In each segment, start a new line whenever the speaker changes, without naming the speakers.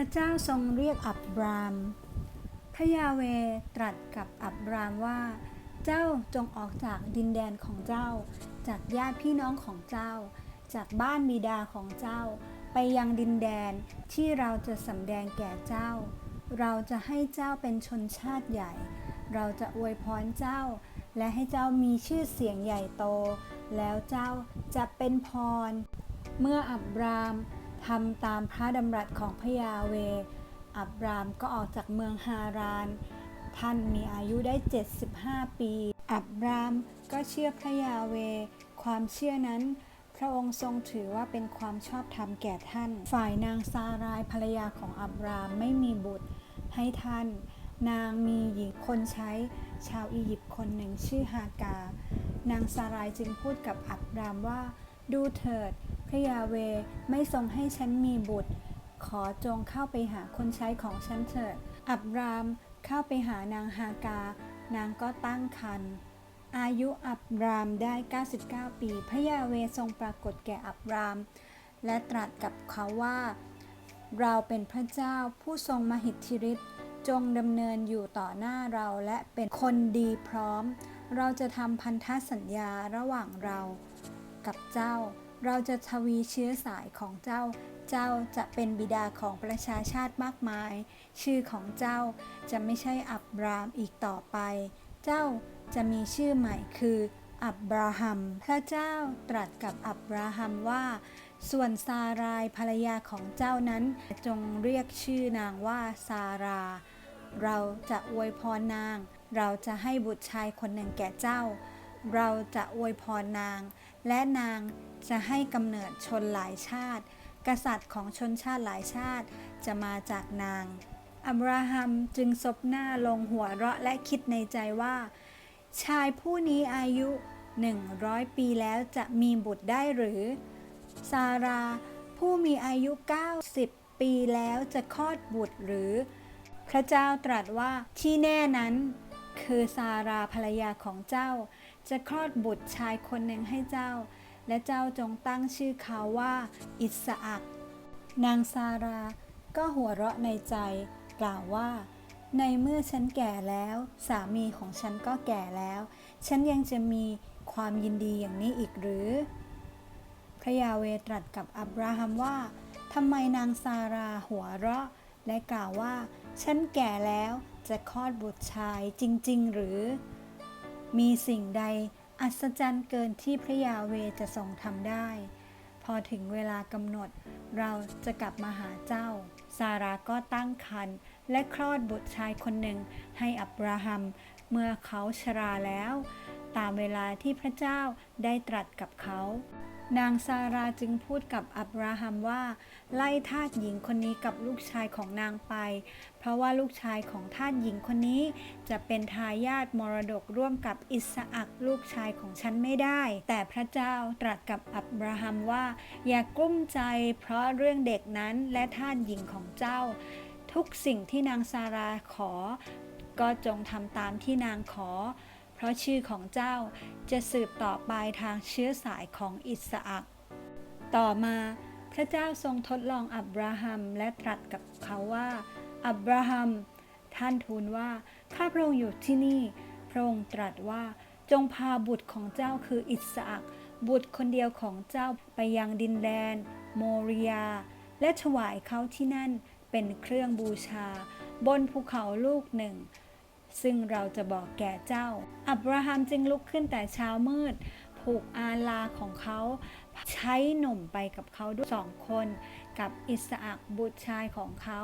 ระเจ้าทรงเรียกอับราม พระยาเวตรัสกับอับรามว่า เจ้าจงออกจากดินแดนของเจ้า จากญาติพี่น้องของเจ้า จากบ้านบิดาของเจ้า ไปยังดินแดนที่เราจะสำแดงแก่เจ้า เราจะให้เจ้าเป็นชนชาติใหญ่ เราจะอวยพรเจ้า และให้เจ้ามีชื่อเสียงใหญ่โต แล้วเจ้าจะเป็นพร เมื่ออับราม ทำตามพระดำรัสของพระยาเว อับรามก็ออกจากเมืองฮาราน ท่านมีอายุได้ 75 ปี อับรามก็เชื่อพระยาเว ความเชื่อนั้น พระองค์ทรงถือว่าเป็นความชอบธรรมแก่ท่าน ฝ่ายนางซารายภรรยาของอับรามไม่มีบุตรให้ท่าน นางมีหญิงคนใช้ ชาวอียิปต์คนหนึ่งชื่อฮากา นางซารายจึงพูดกับอับรามว่า ดูเถิด พระยาเวไม่ทรงให้ฉันมีบุตร ขอจงเข้าไปหาคนใช้ของฉันเถิด อับรามเข้าไปหานางฮากา นางก็ตั้งครรภ์อายุอับรามได้ 99 ปี พระยาเวทรงปรากฏแก่อับราม และตรัสกับเขาว่า เราเป็นพระเจ้าผู้ทรงมหิทธิฤทธิ์จงดำเนินอยู่ต่อหน้าเราและเป็นคนดีพร้อม เราจะทำพันธสัญญาระหว่างเรากับเจ้า เราจะทวีเชื้อสายของเจ้า เจ้าจะเป็นบิดาของประชาชาติมากมาย ชื่อของเจ้าจะไม่ใช่อับรามอีกต่อไป เจ้าจะมีชื่อใหม่คืออับราฮัม พระเจ้าตรัสกับอับราฮัมว่า ส่วนซารายภรรยาของเจ้านั้น จงเรียกชื่อนางว่าซารา เราจะอวยพรนาง เราจะให้บุตรชายคนหนึ่งแก่เจ้า เราจะอวยพรนาง และนางจะให้กำเนิดชนหลายชาติ กษัตริย์ของชนชาติหลายชาติจะมาจากนาง อับราฮัมจึงซบหน้าลงหัวเราะและคิดในใจว่า ชายผู้นี้อายุ 100 ปีแล้วจะมีบุตรได้หรือ ซารา ผู้มีอายุ 90 ปีแล้วจะคลอดบุตรหรือ พระเจ้าตรัสว่าที่แน่นั้น คือซาราภรรยาของเจ้า จะคลอดบุตรชายคนหนึ่งให้เจ้า และเจ้าจงตั้งชื่อเขาว่าอิสอักนางซาราก็หัวเราะในใจ กล่าวว่า ในเมื่อฉันแก่แล้ว สามีของฉันก็แก่แล้ว ฉันยังจะมีความยินดีอย่างนี้อีกหรือ พระยาเวตรัสกับอับราฮัมว่าทำไมนางซาราหัวเราะ และกล่าวว่า ฉันแก่แล้วจะคลอดบุตรชายจริง ๆ หรือ มีสิ่งใดอัศจรรย์เกินที่พระยาเวจะทรงทำได้ พอถึงเวลากำหนดเราจะกลับมาหาเจ้า ซาราก็ตั้งครรภ์และคลอดบุตรชายคนหนึ่งให้อับราฮัม เมื่อเขาชราแล้ว ตามเวลาที่พระเจ้าได้ตรัสกับเขา นางซาราจึงพูดกับอับราฮัมว่า ไล่ทาสหญิงคนนี้กับลูกชายของนางไป เพราะว่าลูกชายของทาสหญิงคนนี้ จะเป็นทายาทมรดกร่วมกับอิสอักลูกชายของฉันไม่ได้ แต่พระเจ้าตรัสกับอับราฮัมว่า อย่ากลุ้มใจ เพราะเรื่องเด็กนั้นและทาสหญิงของเจ้า ทุกสิ่งที่นางซาราขอ ก็จงทำตามที่นางขอ เพราะชื่อของเจ้าจะสืบต่อไปทางเชื้อสายของอิสอักต่อมาพระเจ้าทรงทดลองอับราฮัมและตรัสกับเขาว่า อับราฮัม ท่านทูลว่า ข้าพระองค์อยู่ที่นี่ พระองค์ตรัสว่า จงพาบุตรของเจ้าคืออิสอักบุตรคนเดียวของเจ้าไปยังดินแดน โมริยา และถวายเขาที่นั่นเป็นเครื่องบูชา บนภูเขาลูกหนึ่ง ซึ่งเราจะบอกแก่เจ้า อับราฮัมจึงลุกขึ้นแต่เช้ามืด ผูกอาลาของเขา ใช้หนุ่มไปกับเขาด้วยสองคน กับอิสอักบุตรชายของเขา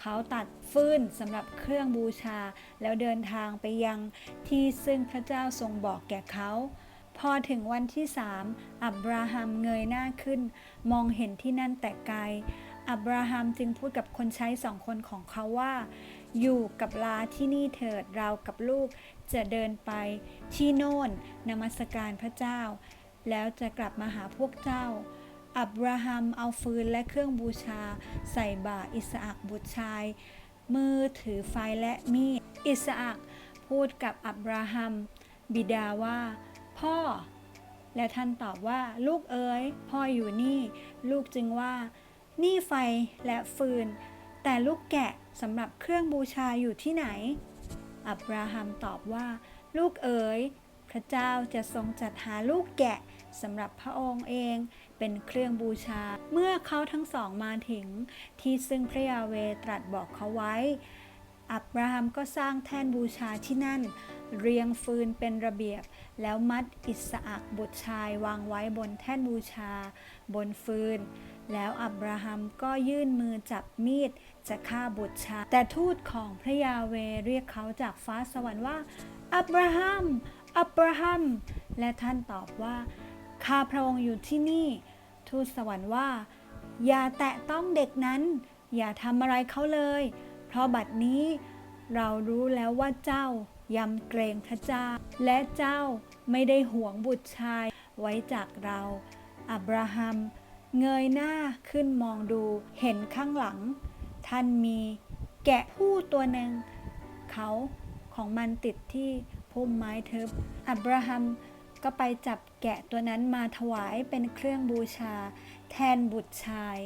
เขาตัดฟืนสำหรับเครื่องบูชา แล้วเดินทางไปยังที่ซึ่งพระเจ้าทรงบอกแก่เขาพอถึงวันที่สามอับราฮัมเงยหน้าขึ้น มองเห็นที่นั่นแต่ไกล อับราฮัมจึงพูดกับคนใช้สองคนของเขาว่า อยู่กับลาที่นี่เถิดเรากับลูกจะเดินไปที่โน่นนมัสการพระเจ้า แล้วจะกลับมาหาพวกเจ้า อับราฮัมเอาฟืนและเครื่องบูชา ใส่บ่าอิสอักบุตรชาย มือถือไฟและมีดอิสอักพูดกับอับราฮัม บิดาว่า พ่อ และท่านตอบว่าลูกเอ๋ยพ่ออยู่นี่ ลูกจึงว่า นี่ไฟและฟืน แต่ลูกแกะสำหรับเครื่องบูชาอยู่ที่ไหน อับราฮัมตอบว่า ลูกเอ๋ย พระเจ้าจะทรงจัดหาลูกแกะสำหรับพระองค์เองเป็นเครื่องบูชา เมื่อเขาทั้งสองมาถึง ที่ซึ่งพระยาเวตรัสบอกเขาไว้ อับราฮัมก็สร้างแท่นบูชาที่นั่น เรียงฟืนเป็นระเบียบ แล้วมัดอิสอักบุตรชายวางไว้บนแท่นบูชา บนฟืน แล้วอับราฮัมก็ยื่นมือจับมีดจะฆ่าบุตรชายแต่ทูตของพระยาเวเรียกเขาจากฟ้าสวรรค์ว่า อับราฮัม อับราฮัม และท่านตอบว่า ข้าพระองค์อยู่ที่นี่ ทูตสวรรค์ว่า อย่าแตะต้องเด็กนั้น อย่าทำอะไรเขาเลย เพราะบัดนี้เรารู้แล้วว่าเจ้ายำเกรงพระเจ้า และเจ้าไม่ได้หวงบุตรชายไว้จากเรา อับราฮัม เงยหน้าขึ้นมองดูเห็นข้างหลัง ท่านมีแกะผู้ตัวหนึ่ง เขาของมันติดที่พุ่มไม้ทึบ อับราฮัมก็ไปจับแกะตัวนั้นมาถวายเป็นเครื่องบูชา แทนบุตรชาย